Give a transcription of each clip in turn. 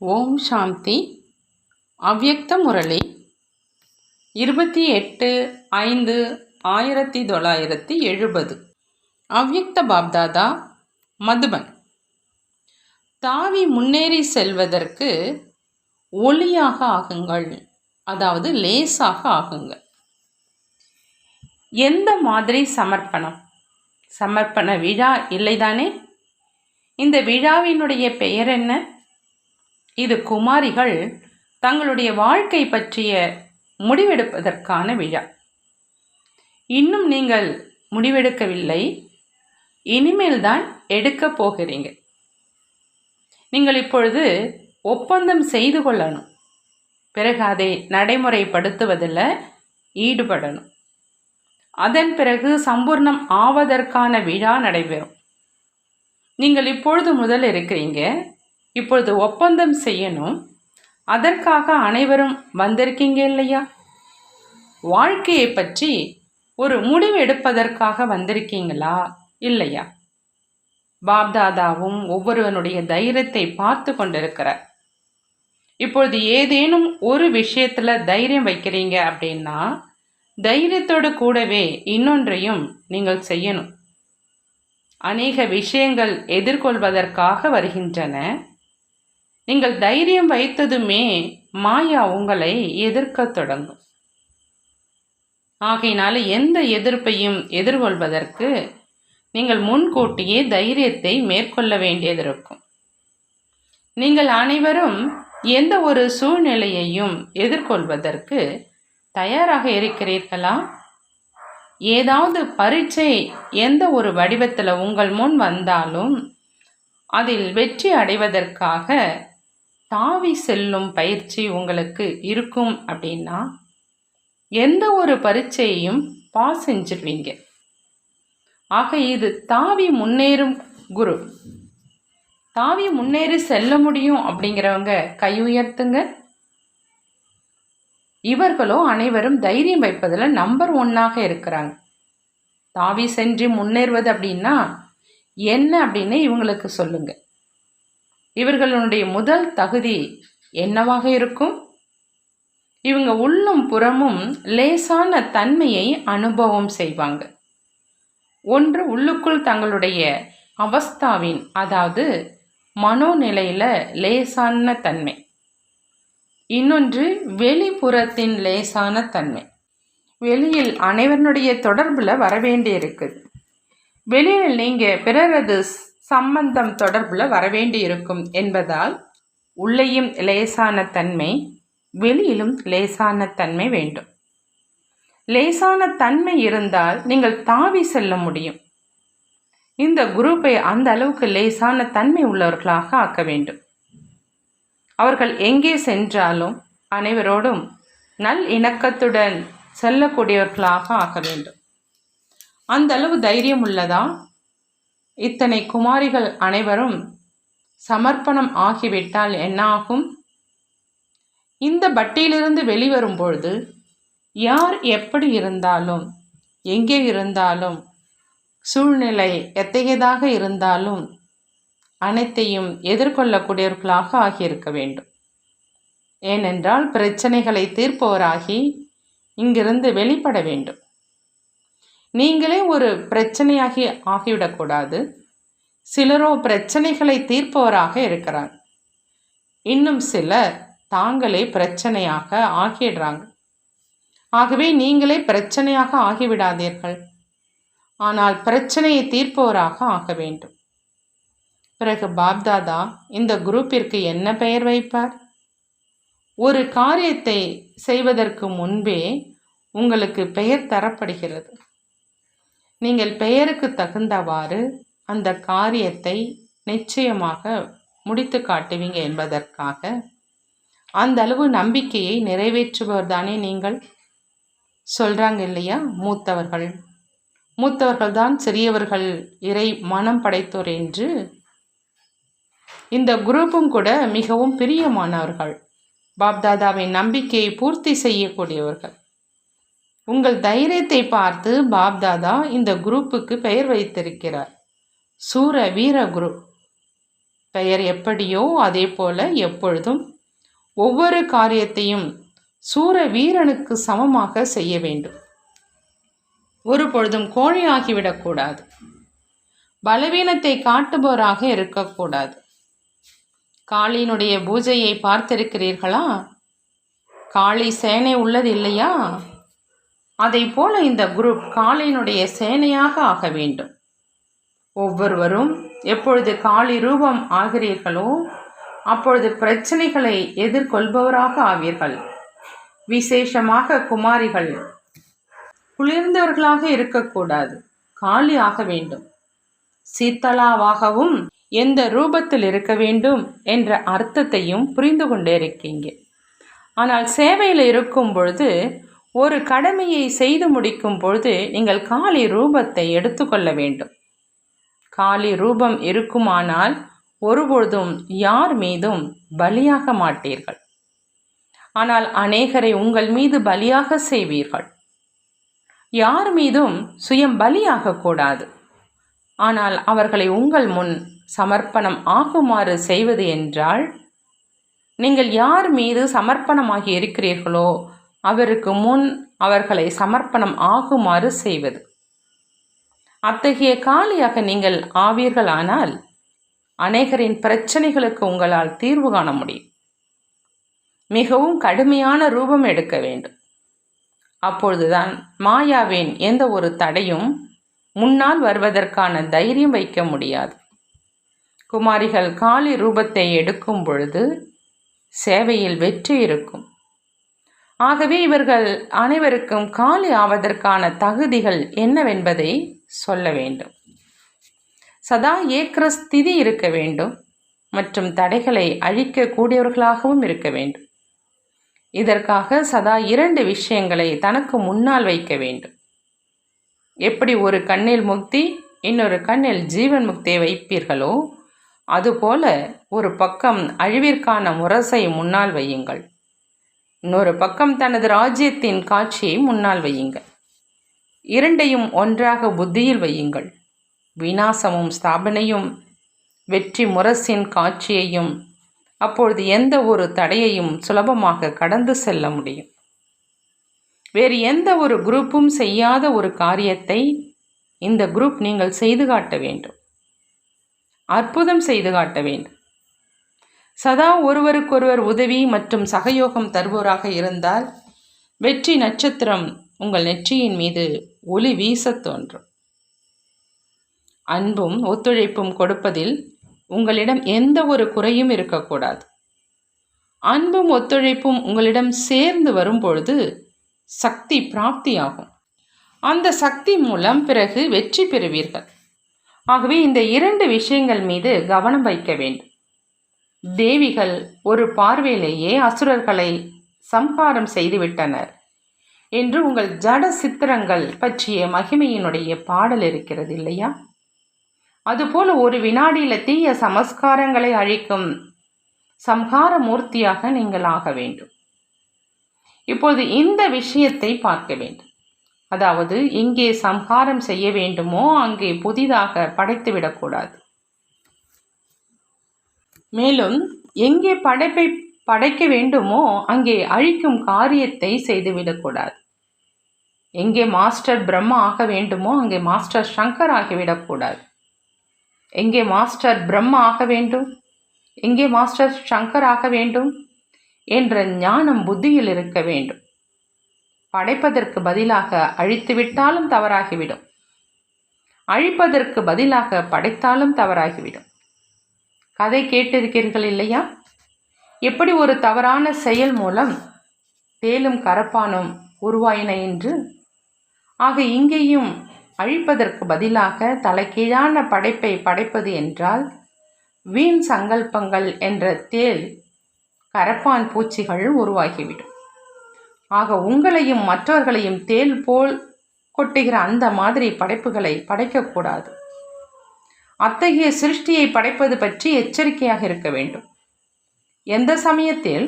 ஓம் சாந்தி. அவ்யக்த முரளி. இருபத்தி எட்டு ஐந்து ஆயிரத்தி தொள்ளாயிரத்தி எழுபது. அவ்யக்த பாப்தாதா மதுபன். தாவி முன்னேறி செல்வதற்கு ஒளியாக ஆகுங்கள். அதாவது லேசாக ஆகுங்கள். எந்த மாதிரி சமர்ப்பணம்? சமர்ப்பண விழா இல்லைதானே? இந்த விழாவினுடைய பெயர் என்ன? இது குமாரிகள் தங்களுடைய வாழ்க்கை பற்றிய முடிவெடுப்பதற்கான விழா. இன்னும் நீங்கள் முடிவெடுக்கவில்லை. இனிமேல் தான் எடுக்கப் போகிறீங்க. நீங்கள் இப்பொழுது ஒப்பந்தம் செய்து கொள்ளணும். பிறகு அதை நடைமுறைப்படுத்துவதில் ஈடுபடணும். அதன் பிறகு சம்பூர்ணம் ஆவதற்கான விழா நடைபெறும். நீங்கள் இப்பொழுது முதல் இருக்கிறீங்க. இப்பொழுது ஒப்பந்தம் செய்யணும். அதற்காக அனைவரும் வந்திருக்கீங்க இல்லையா? வாழ்க்கையை பற்றி ஒரு முடிவு எடுப்பதற்காக வந்திருக்கீங்களா? இல்லையா? பாப்தாதாவும் ஒவ்வொருவனுடைய தைரியத்தை பார்த்து கொண்டிருக்கிறார். இப்பொழுது ஏதேனும் ஒரு விஷயத்தில் தைரியம் வைக்கிறீங்க அப்படின்னா தைரியத்தோடு கூடவே இன்னொன்றையும் நீங்கள் செய்யணும். அநேக விஷயங்கள் எதிர்கொள்வதற்காக வருகின்றன. நீங்கள் தைரியம் வைத்ததுமே மாயா உங்களை எதிர்க்க தொடங்கும். ஆகையினால எந்த எதிர்ப்பையும் எதிர்கொள்வதற்கு நீங்கள் முன்கூட்டியே தைரியத்தை மேற்கொள்ள வேண்டியது இருக்கும் நீங்கள் அனைவரும் எந்த ஒரு சூழ்நிலையையும் எதிர்கொள்வதற்கு தயாராக இருக்கிறீர்களா? ஏதாவது பரீட்சை எந்த ஒரு வடிவத்தில் உங்கள் முன் வந்தாலும் அதில் வெற்றி அடைவதற்காக தாவி செல்லும் பயிற்சி உங்களுக்கு இருக்கும் அப்படின்னா எந்த ஒரு பரீட்சையையும் பாஸ் செஞ்சிருவீங்க. ஆக இது தாவி முன்னேறும் குரு. தாவி முன்னேறி செல்ல முடியும் அப்படிங்கிறவங்க கை உயர்த்துங்க. இவர்களோ அனைவரும் தைரியம் வைப்பதில் நம்பர் ஒன்னாக இருக்கிறாங்க. தாவி சென்று முன்னேறுவது அப்படின்னா என்ன அப்படின்னு இவங்களுக்கு சொல்லுங்கள் இவர்களுடைய முதல் தகுதி என்னவாக இருக்கும்? இவங்க உள்ளும் புறமும் லேசான தன்மையை அனுபவம் செய்வாங்க. ஒன்று உள்ளுக்குள் தங்களுடைய அவஸ்தாவின் அதாவது மனோநிலையில் லேசான தன்மை. இன்னொன்று வெளிப்புறத்தின் லேசான தன்மை. வெளியில் அனைவருடைய தொடர்பில் வரவேண்டி இருக்குது வெளியில் நீங்கள் பிறரது சம்பந்தம் தொடர்பில் வரவேண்டி இருக்கும் என்பதால் உள்ளேயும் லேசான தன்மை வெளியிலும் லேசான தன்மை வேண்டும். லேசான தன்மை இருந்தால் நீங்கள் தாவி செல்ல முடியும். இந்த குரூப்பை அந்த அளவுக்கு லேசான தன்மை உள்ளவர்களாக ஆக்க வேண்டும். அவர்கள் எங்கே சென்றாலும் அனைவரோடும் நல் இணக்கத்துடன் செல்லக்கூடியவர்களாக ஆக்க வேண்டும். அந்த அளவு தைரியம் உள்ளதா? இத்தனை குமாரிகள் அனைவரும் சமர்ப்பணம் ஆகிவிட்டால் என்னாகும்? இந்த பட்டியிலிருந்து வெளிவரும் பொழுது யார் எப்படி இருந்தாலும் எங்கே இருந்தாலும் சூழ்நிலை எத்தகையதாக இருந்தாலும் அனைத்தையும் எதிர்கொள்ளக்கூடியவர்களாக ஆகியிருக்க வேண்டும். ஏனென்றால் பிரச்சனைகளை தீர்ப்பவராகி இங்கிருந்து வெளிப்பட வேண்டும். நீங்களே ஒரு பிரச்சனையாகி ஆகிவிடக்கூடாது. சிலரோ பிரச்சனைகளை தீர்ப்பவராக இருக்கிறார். இன்னும் சிலர் தாங்களே பிரச்சனையாக ஆகிடுறாங்க. ஆகவே நீங்களே பிரச்சனையாக ஆகிவிடாதீர்கள். ஆனால் பிரச்சனையை தீர்ப்பவராக ஆக வேண்டும். பிறகு பாப்தாதா இந்த குரூப்பிற்கு என்ன பெயர் வைப்பார்? ஒரு காரியத்தை செய்வதற்கு முன்பே உங்களுக்கு பெயர் தரப்படுகிறது. நீங்கள் பெயருக்கு தகுந்தவாறு அந்த காரியத்தை நிச்சயமாக முடித்து காட்டுவீங்க என்பதற்காக அந்த அளவு நம்பிக்கையை நிறைவேற்றுபவர் தானே நீங்கள்? சொல்கிறாங்க இல்லையா? மூத்தவர்கள். மூத்தவர்கள் தான் சிறியவர்கள் இறை மனம் படைத்தோர் என்று. இந்த குரூப்பும் கூட மிகவும் பிரியமானவர்கள். பாப்தாதாவின் நம்பிக்கையை பூர்த்தி செய்யக்கூடியவர்கள். உங்கள் தைரியத்தை பார்த்து பாப்தாதா இந்த குரூப்புக்கு பெயர் வைத்திருக்கிறார். சூர வீர குரு. பெயர் எப்படியோ அதே போல எப்பொழுதும் ஒவ்வொரு காரியத்தையும் சூர வீரனுக்கு சமமாக செய்ய வேண்டும். ஒரு பொழுதும் கோழியாகிவிடக்கூடாது பலவீனத்தை காட்டுபவராக இருக்கக்கூடாது காளியினுடைய பூஜையை பார்த்திருக்கிறீர்களா? காளி சேனை உள்ளது இல்லையா அதை போல இந்த குரூப் காளியினுடைய சேனையாக ஆக வேண்டும். ஒவ்வொருவரும் எப்பொழுது காளி ரூபம் ஆகிறீர்களோ அப்பொழுது பிரச்சனைகளை எதிர்கொள்பவராக ஆவீர்கள். விசேஷமாக குமாரிகள் குளிர்ந்தவர்களாக இருக்கக்கூடாது. காளி ஆக வேண்டும். சீத்தலாவாகவும் எந்த ரூபத்தில் இருக்க வேண்டும் என்ற அர்த்தத்தையும் புரிந்து கொண்டே இருக்கீங்க. ஆனால் சேவையில் இருக்கும் பொழுது ஒரு கடமையை செய்து முடிக்கும் பொழுது நீங்கள் காளி ரூபத்தை எடுத்துக்கொள்ள வேண்டும். காளி ரூபம் இருக்குமானால் ஒருபொழுதும் யார் மீதும் பலியாக மாட்டீர்கள். ஆனால் அநேகரை உங்கள் மீது பலியாக செய்வீர்கள். யார் மீதும் சுயம் பலியாகக்கூடாது ஆனால் அவர்களை உங்கள் முன் சமர்ப்பணம் ஆகுமாறு செய்வது என்றால் நீங்கள் யார் மீது சமர்ப்பணமாகி இருக்கிறீர்களோ அவருக்கு முன் அவர்களை சமர்ப்பணம் ஆகுமாறு செய்வது. அத்தகைய காலியாக நீங்கள் ஆவீர்களானால் அநேகரின் பிரச்சனைகளுக்கு உங்களால் தீர்வு காண முடியும். மிகவும் கடுமையான ரூபம் எடுக்க வேண்டும். அப்பொழுதுதான் மாயாவின் எந்த ஒரு தடையும் முன்னால் வருவதற்கான தைரியம் வைக்க முடியாது. குமாரிகள் காளி ரூபத்தை எடுக்கும் பொழுது சேவையில் வெற்றி இருக்கும். ஆகவே இவர்கள் அனைவருக்கும் காலி ஆவதற்கான தகுதிகள் என்னவென்பதை சொல்ல வேண்டும். சதா ஏக்கிற ஸ்திதி இருக்க வேண்டும் மற்றும் தடைகளை அழிக்கக்கூடியவர்களாகவும் இருக்க வேண்டும். இதற்காக சதா இரண்டு விஷயங்களை தனக்கு முன்னால் வைக்க வேண்டும். எப்படி ஒரு கண்ணில் முக்தி இன்னொரு கண்ணில் ஜீவன் முக்தியை வைப்பீர்களோ அதுபோல ஒரு பக்கம் அழிவிற்கான முரசை முன்னால் வையுங்கள். இன்னொரு பக்கம் தனது ராஜ்யத்தின் காட்சியை முன்னால் வையுங்கள் இரண்டையும் ஒன்றாக புத்தியில் வையுங்கள். விநாசமும் ஸ்தாபனையும் வெற்றி முரசின் காட்சியையும் அப்பொழுது எந்த ஒரு தடையையும் சுலபமாக கடந்து செல்ல முடியும். வேறு எந்த ஒரு குரூப்பும் செய்யாத ஒரு காரியத்தை இந்த குரூப் நீங்கள் செய்து காட்ட வேண்டும். அற்புதம் செய்து காட்ட வேண்டும். சதா ஒருவருக்கொருவர் உதவி மற்றும் சகயோகம் தருவோராக இருந்தால் வெற்றி நட்சத்திரம் உங்கள் நெற்றியின் மீது ஒளி வீசத் தோன்றும். அன்பும் ஒத்துழைப்பும் கொடுப்பதில் உங்களிடம் எந்த ஒரு குறையும் இருக்கக்கூடாது. அன்பும் ஒத்துழைப்பும் உங்களிடம் சேர்ந்து வரும்பொழுது சக்தி பிராப்தியாகும். அந்த சக்தி மூலம் பிறகு வெற்றி பெறுவீர்கள். ஆகவே இந்த இரண்டு விஷயங்கள் மீது கவனம் வைக்க வேண்டும். தேவிகள் ஒரு பார்வையிலேயே அசுரர்களை சம்ஹாரம் செய்துவிட்டனர் என்று உங்கள் ஜட சித்திரங்கள் பற்றிய மகிமையினுடைய பாடல் இருக்கிறது இல்லையா? அதுபோல ஒரு வினாடியில் தீய சமஸ்காரங்களை அழிக்கும் சம்ஹார மூர்த்தியாக நீங்கள் ஆக வேண்டும். இப்போது இந்த விஷயத்தை பார்க்க வேண்டும். அதாவது எங்கே சம்ஹாரம் செய்ய வேண்டுமோ அங்கே புதிதாக படைத்துவிடக்கூடாது மேலும் எங்கே படைப்பை படைக்க வேண்டுமோ அங்கே அழிக்கும் காரியத்தை செய்துவிடக்கூடாது. எங்கே மாஸ்டர் பிரம்மா ஆக வேண்டுமோ அங்கே மாஸ்டர் சங்கர் ஆகிவிடக்கூடாது. எங்கே மாஸ்டர் பிரம்மா ஆக வேண்டும்? எங்கே மாஸ்டர் சங்கர் ஆக வேண்டும்? என்ற ஞானம் புத்தியில் இருக்க வேண்டும். படைப்பதற்கு பதிலாக அழித்துவிட்டாலும் தவறாகிவிடும். அழிப்பதற்கு பதிலாக படைத்தாலும் தவறாகிவிடும். கதை கேட்டிருக்கிறீர்கள் இல்லையா? எப்படி ஒரு தவறான செயல் மூலம் தேலும் கரப்பானும் உருவாயின என்று ஆக இங்கேயும் அழிப்பதற்கு பதிலாக தலைகீழான படைப்பை படைப்பது என்றால் வீண் சங்கல்பங்கள் என்ற தேல் கரப்பான் பூச்சிகள் உருவாகிவிடும். ஆக உங்களையும் மற்றவர்களையும் தேல் போல் கொட்டுகிற அந்த மாதிரி படைப்புகளை படைக்கக்கூடாது. அத்தகைய சிருஷ்டியை படைப்பது பற்றி எச்சரிக்கையாக இருக்க வேண்டும். எந்த சமயத்தில்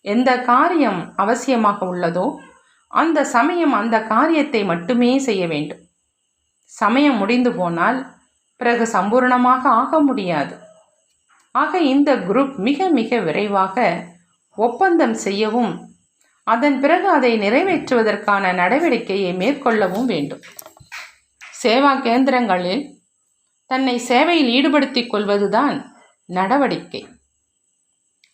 எந்த காரியம் அவசியமாக உள்ளதோ அந்த சமயம் அந்த காரியத்தை மட்டுமே செய்ய வேண்டும். சமயம் முடிந்து போனால் பிறகு சம்பூர்ணமாக ஆக முடியாது. ஆக இந்த குரூப் மிக மிக விரைவாக ஒப்பந்தம் செய்யவும் அதன் பிறகு அதை நிறைவேற்றுவதற்கான நடவடிக்கையை மேற்கொள்ளவும் வேண்டும். சேவா கேந்திரங்களில் தன்னை சேவையில் ஈடுபடுத்திக் கொள்வதுதான் நடவடிக்கை.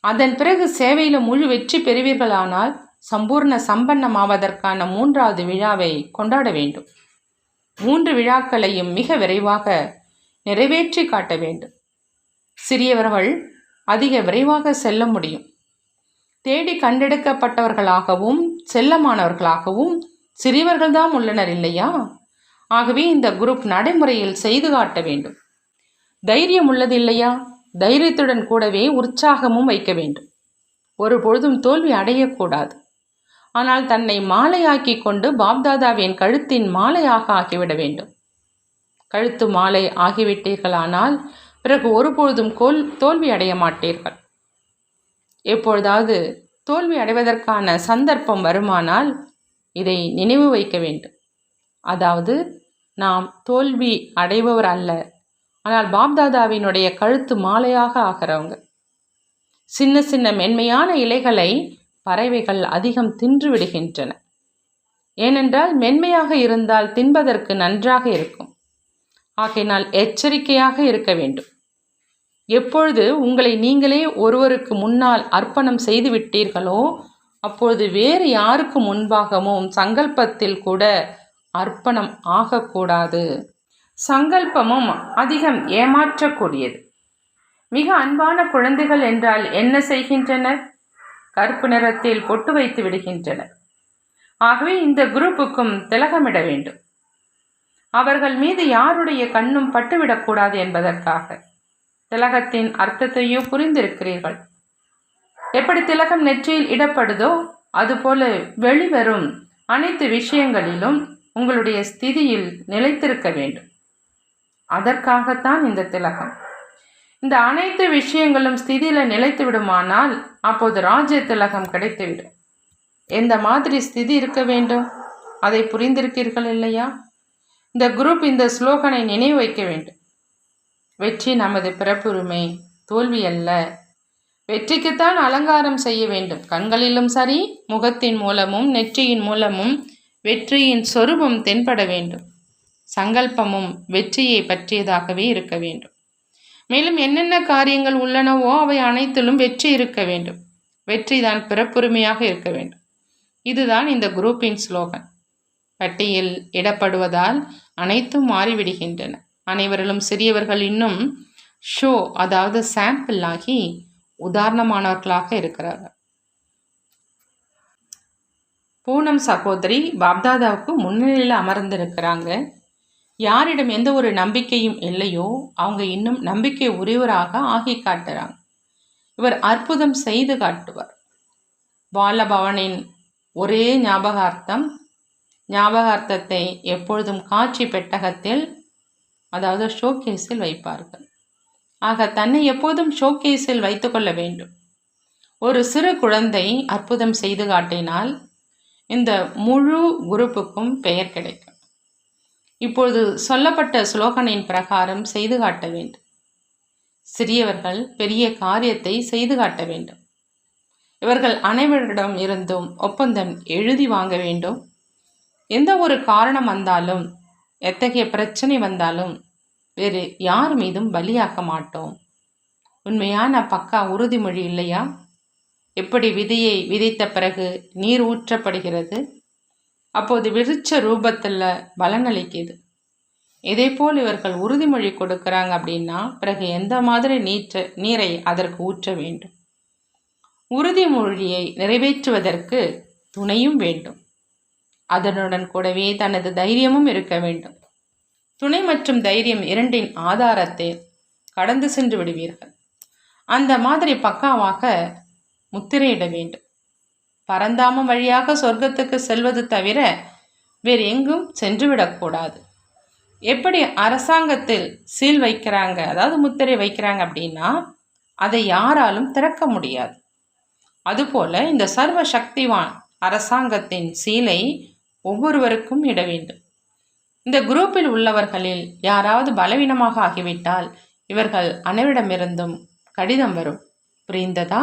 அதன் பிறகு சேவையில் முழு வெற்றி பெறுவீர்களானால் சம்பூர்ண சம்பன்னமாவதற்கான மூன்றாவது விழாவை கொண்டாட வேண்டும். மூன்று விழாக்களையும் மிக விரைவாக நிறைவேற்றி காட்ட வேண்டும். சிறியவர்கள் அதிக விரைவாக செல்ல முடியும். தேடி கண்டெடுக்கப்பட்டவர்களாகவும் செல்லமானவர்களாகவும் சிறியவர்கள்தான் உள்ளனர் இல்லையா? ஆகவே இந்த குரூப் நடைமுறையில் செய்து காட்ட வேண்டும். தைரியம் உள்ளது இல்லையா தைரியத்துடன் கூடவே உற்சாகமும் வைக்க வேண்டும். ஒரு பொழுதும் தோல்வி அடையக்கூடாது. ஆனால் தன்னை மாலையாக்கி கொண்டு பாப்தாதாவின் கழுத்தின் மாலையாக ஆக்கிவிட வேண்டும். கழுத்து மாலை ஆகிவிட்டீர்களானால் பிறகு ஒருபொழுதும் கோல் தோல்வி அடைய மாட்டீர்கள். எப்பொழுதாவது தோல்வி அடைவதற்கான சந்தர்ப்பம் வருமானால் இதை நினைவு வைக்க வேண்டும். அதாவது நாம் தோல்வி அடைபவர் அல்ல. ஆனால் பாப்தாதாவினுடைய கழுத்து மாலையாக ஆகிறவங்க. சின்ன சின்ன மென்மையான இலைகளை பறவைகள் அதிகம் தின்று விடுகின்றன. ஏனென்றால் மென்மையாக இருந்தால் தின்பதற்கு நன்றாக இருக்கும். ஆகையினால் எச்சரிக்கையாக இருக்க வேண்டும். எப்பொழுது உங்களை நீங்களே ஒருவருக்கு முன்னால் அர்ப்பணம் செய்து விட்டீர்களோ அப்பொழுது வேறு யாருக்கு முன்பாகவும் சங்கல்பத்தில் கூட அர்ப்பணம் ஆகக்கூடாது. சங்கல்பமும் அதிகம் ஏமாற்றக்கூடியது. மிக அன்பான குழந்தைகள் என்றால் என்ன செய்கின்றனர்? கருப்பு நிறத்தில் பொட்டு வைத்து விடுகின்றனர். ஆகவே இந்த குரூப்புக்கும் திலகமிட வேண்டும். அவர்கள் மீது யாருடைய கண்ணும் பட்டுவிடக்கூடாது என்பதற்காக திலகத்தின் அர்த்தத்தையோ புரிந்திருக்கிறீர்கள். எப்படி திலகம் நெற்றியில் இடப்படுதோ அதுபோல வெளிவரும் அனைத்து விஷயங்களிலும் உங்களுடைய ஸ்திதியில் நிலைத்திருக்க வேண்டும். அதற்காகத்தான் இந்த திலகம். இந்த அனைத்து விஷயங்களும் ஸ்திதியில் நிலைத்து விடுமானால் அப்போது ராஜ்ய திலகம் கிடைத்துவிடும். எந்த மாதிரி ஸ்திதி இருக்க வேண்டும்? அதை புரிந்திருக்கீர்கள் இல்லையா? இந்த குரூப் இந்த ஸ்லோகனை நினைவு வைக்க வேண்டும். வெற்றி நமது பிறப்புரிமை தோல்வி அல்ல. வெற்றிக்குத்தான் அலங்காரம் செய்ய வேண்டும். கண்களிலும் சரி முகத்தின் மூலமும் நெற்றியின் மூலமும் வெற்றியின் சொரூபம் தென்பட வேண்டும். சங்கல்பமும் வெற்றியை பற்றியதாகவே இருக்க வேண்டும். மேலும் என்னென்ன காரியங்கள் உள்ளனவோ அவை அனைத்திலும் வெற்றி இருக்க வேண்டும். வெற்றி தான் பிறப்புரிமையாக இருக்க வேண்டும். இதுதான் இந்த குரூப்பின் ஸ்லோகன். பட்டியல் இடப்படுவதால் அனைத்தும் மாறிவிடுகின்றன. அனைவரிலும் சிறியவர்கள் இன்னும் ஷோ அதாவது சாம்பிள் ஆகி உதாரணமானவர்களாக இருக்கிறார்கள். பூனம் சகோதரி பாப்தாதாவுக்கு முன்னிலையில் அமர்ந்திருக்கிறாங்க. யாரிடம் எந்த ஒரு நம்பிக்கையும் இல்லையோ அவங்க இன்னும் நம்பிக்கை உரியவராக ஆகி காட்டுறாங்க. இவர் அற்புதம் செய்து காட்டுவார். பாலபவனின் ஒரே ஞாபகார்த்தம் ஞாபகார்த்தத்தை எப்பொழுதும் காட்சி பெட்டகத்தில் அதாவது ஷோகேஸில் வைப்பார்கள். ஆக தன்னை எப்போதும் ஷோகேஸில் வைத்துக்கொள்ள வேண்டும். ஒரு சிறு குழந்தை அற்புதம் செய்து காட்டினால் இந்த முழு குரூப்புக்கும் பெயர் கிடைக்கும். இப்பொழுது சொல்லப்பட்ட ஸ்லோகனின் பிரகாரம் செய்து காட்ட வேண்டும். சிறியவர்கள் பெரிய காரியத்தை செய்து காட்ட வேண்டும். இவர்கள் அனைவரிடம் இருந்தும் ஒப்பந்தம் எழுதி வாங்க வேண்டும். எந்த ஒரு காரணம் வந்தாலும் எத்தகைய பிரச்சனை வந்தாலும் வேறு யார் மீதும் பலியாக்க மாட்டோம். உண்மையான பக்கா உறுதிமொழி இல்லையா? எப்படி விதையை விதைத்த பிறகு நீர் ஊற்றப்படுகிறது? அப்போது விருட்ச ரூபத்தில் பலனளிக்குது இதே போல் இவர்கள் உறுதிமொழி கொடுக்குறாங்க அப்படின்னா பிறகு எந்த மாதிரி நீற்ற நீரை அதற்கு ஊற்ற வேண்டும்? உறுதிமொழியை நிறைவேற்றுவதற்கு துணையும் வேண்டும். அதனுடன் கூடவே தனது தைரியமும் இருக்க வேண்டும். துணை மற்றும் தைரியம் இரண்டின் ஆதாரத்தை கடந்து சென்று விடுவீர்கள். அந்த மாதிரி பக்காவாக முத்திரையிட வேண்டும். பரந்தாமம் வழியாக சொர்க்கத்துக்கு செல்வது தவிர வேறு எங்கும் சென்றுவிடக்கூடாது எப்படி அரசாங்கத்தில் சீல் வைக்கிறாங்க அதாவது முத்திரை வைக்கிறாங்க அப்படின்னா அதை யாராலும் திறக்க முடியாது. அதுபோல இந்த சர்வ சக்திவான் அரசாங்கத்தின் சீலை ஒவ்வொருவருக்கும் இட வேண்டும். இந்த குரூப்பில் உள்ளவர்களில் யாராவது பலவீனமாக ஆகிவிட்டால் இவர்கள் அனைவரிடமிருந்தும் கடிதம் வரும். புரிந்ததா?